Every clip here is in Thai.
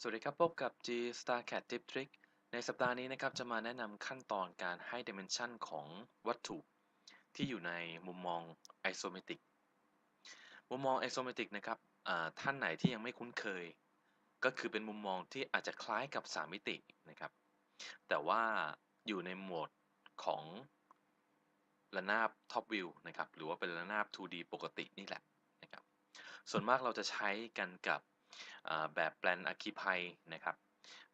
สวัสดีครับ พบกับ G Star Cat Tip Trick ในสัปดาห์นี้นะครับ จะมาแนะนำขั้นตอนการให้ dimension ของวัตถุ ที่อยู่ในมุมมอง isometric มุมมอง isometric นะครับท่านไหนที่ยังไม่คุ้นเคย ก็คือเป็นมุมมองที่อาจจะคล้ายกับ 3 มิตินะครับ แต่ว่าอยู่ในโหมดของระนาบ top view นะครับ หรือว่าเป็นระนาบ 2D ปกตินี่แหละนะครับ ส่วนมากเราจะใช้กันกับ แบบแปลนอะคีภัยนะครับ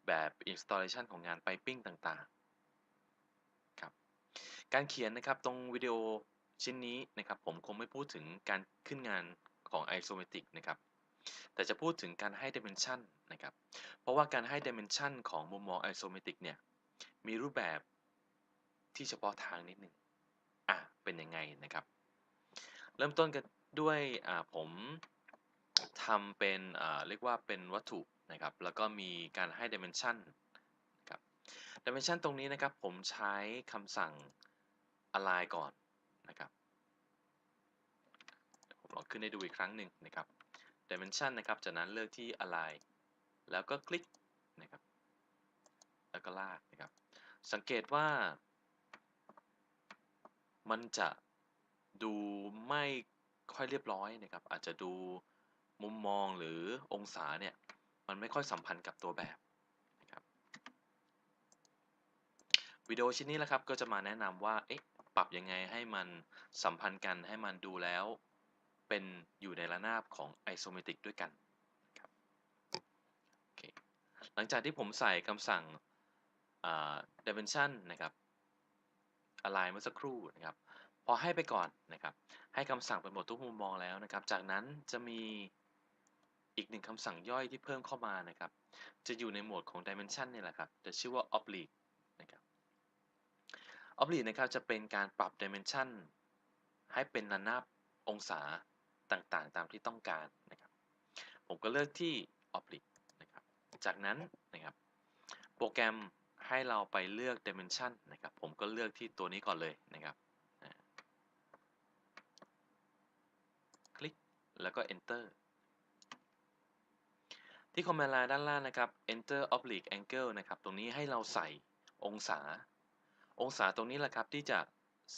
แบบ installation ของงาน piping ต่างๆครับการเขียนนะครับตรงวิดีโอชิ้นนี้นะครับ ผมคงไม่พูดถึงการขึ้นงานของ isometric นะครับ แต่จะพูดถึงการให้ dimension นะครับ เพราะว่าการให้ dimension ของมุมมอง isometric เนี่ย มีรูปแบบที่เฉพาะทางนิดหนึ่งอะ เป็นยังไงนะครับ เริ่มต้นกันด้วยผม ทำเป็นเรียกว่าเป็นวัตถุนะครับ แล้วก็มีการให้ dimension นครับ dimension ตรงนี้นะครับผมใช้คำสั่ง align ก่อนนะครับผมลองขึ้นให้ดูอีกครั้งหนึ่งนะครับ dimension นะครับ จากนั้นเลือกที่ align แล้วก็คลิกนะครับ แล้วก็ลากนะครับ สังเกตว่า มันจะดูไม่ค่อยเรียบร้อยนะครับ อาจจะดู มุมมองหรือองศาเนี่ยมันไม่ค่อยสัมพันธ์กับตัวแบบนะครับวิดีโอชิ้นนี้แหละครับก็จะมาแนะนำว่าเอ๊ะปรับยังไงให้มันสัมพันธ์กันให้มันดูแล้ว เป็นอยู่ในระนาบของ isometric ด้วยกันครับโอเคหลังจากที่ผมใส่คำสั่ง dimension นะครับ align เมื่อสักครู่นะครับ พอให้ไปก่อนนะครับ ให้คำสั่งเป็นหมดทุกมุมมองแล้วนะครับ จากนั้นจะมี อีกหนึ่งคำสั่งย่อยที่เพิ่มเข้ามานะครับ จะอยู่ในโหมดของ dimension นี่แหละครับ จะชื่อว่า oblique นะครับ oblique นะครับจะเป็นการปรับ dimension ให้เป็นระนาบองศาต่างๆ ตามที่ต้องการนะครับ ผมก็เลือกที่ oblique นะครับ จากนั้นนะครับโปรแกรมให้เราไปเลือก dimension นะครับ ผมก็เลือกที่ตัวนี้ก่อนเลยนะครับ คลิกแล้วก็ enter ที่ command line ด้านล่างนะครับ enter oblique angle นะครับ ตรงนี้ให้เราใส่องศา องศาตรงนี้แหละครับที่จะ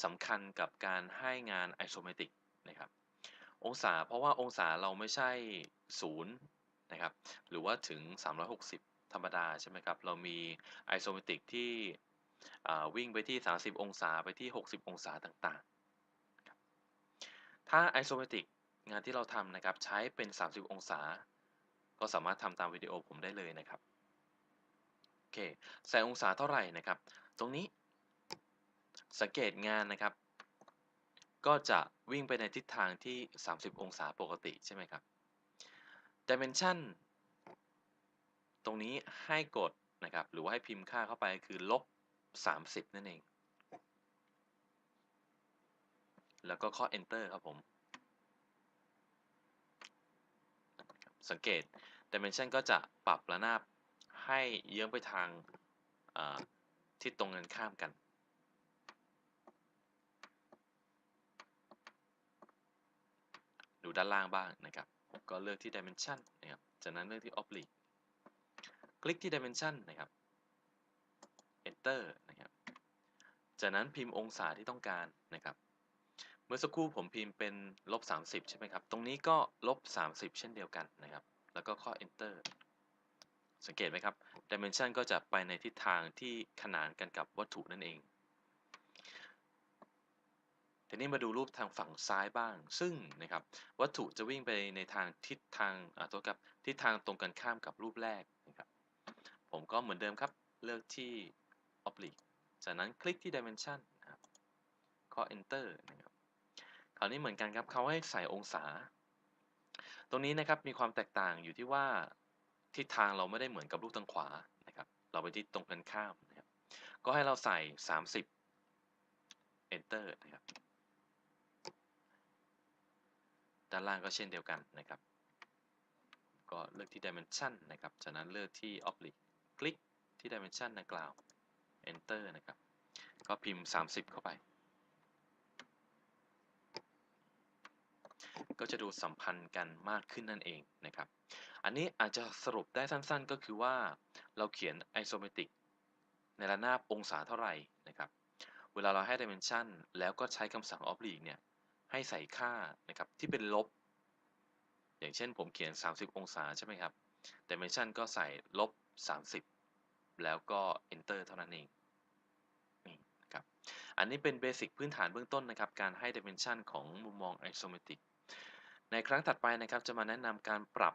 สำคัญกับการให้งาน isometric นะครับ องศาเพราะว่าองศาเราไม่ใช่0นะครับ หรือว่าถึง 360 ธรรมดาใช่ไหมครับ เรามี isometric ที่วิ่งไปที่ 30 องศาไปที่ 60 องศาต่างๆ ถ้า isometric งานที่เราทำนะครับ ใช้เป็น 30 องศา ก็สามารถทำตามวิดีโอผมได้เลยนะครับโอเคใส่องศาเท่าไหร่นะครับ ตรงนี้สังเกตงานนะครับ ก็จะวิ่งไปในทิศทางที่ 30 องศาปกติใช่ไหมครับ dimension ตรงนี้ให้กดนะครับ หรือว่าให้พิมพ์ค่าเข้าไปคือลบ 30 นั่นเอง แล้วก็ข้อ enter ครับผม สังเกต dimension ก็จะปรับระนาบให้เยื้องไปทางทิศตรงกันข้ามกัน ดูด้านล่างบ้างนะครับ ก็เลือกที่ dimension นะครับ จากนั้นเลือกที่ oblique คลิกที่ dimension นะครับ enter นะครับ จากนั้นพิมพ์องศาที่ต้องการนะครับ เมื่อสักครู่ผมพิมพ์เป็นลบ30 ใช่ไหมครับ ตรงนี้ก็ลบ 30 เช่นเดียวกันนะครับ แล้วก็ข้อ enter สังเกตไหมครับ dimension ก็จะไปในทิศทางที่ขนานกันกับวัตถุนั่นเอง ทีนี้มาดูรูปทางฝั่งซ้ายบ้าง ซึ่งนะครับวัตถุจะวิ่งไปในทางทิศทางตัวกับทิศทางตรงกันข้ามกับรูปแรกนะครับ ผมก็เหมือนเดิมครับ เลือกที่ oblique จากนั้นคลิกที่ dimension นะครับข้อ enter นะครับ คราวนี้เหมือนกันครับเขาให้ใส่องศา ตรงนี้นะครับมีความแตกต่างอยู่ที่ว่าทิศทางเราไม่ได้เหมือนกับรูปทางขวานะครับ เราไปที่ตรงกันข้ามนะครับ ก็ให้เราใส่ 30 enter นะครับ ด้านล่างก็เช่นเดียวกันนะครับ ก็เลือกที่ dimension นะครับ จากนั้นเลือกที่ oblique คลิกที่ dimension ดังกล่าว enter นะครับ ก็พิมพ์ 30 เข้าไป ก็จะดูสัมพันธ์กันมากขึ้นนั่นเองนะครับ อันนี้อาจจะสรุปได้สั้นๆ ก็คือว่าเราเขียน isometric ในระนาบองศาเท่าไหร่นะครับ เวลาเราให้ dimension แล้วก็ใช้คำสั่ง oblique เนี่ยให้ใส่ค่านะครับที่เป็นลบ อย่างเช่นผมเขียน 30 องศาใช่ไหมครับ dimension ก็ใส่ลบ 30 แล้วก็ enter เท่านั้นเองนี่นะครับ อันนี้เป็นเบสิกพื้นฐานเบื้องต้นนะครับ การให้ dimension ของมุมมอง isometric ในครั้งถัดไปนะครับจะมาแนะนำการปรับ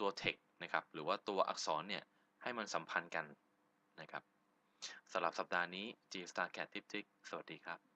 ตัว text นะครับหรือว่าตัวอักษรเนี่ยให้มันสัมพันธ์กันนะครับสำหรับสัปดาห์นี้ G Star Cat Tip Tick สวัสดีครับ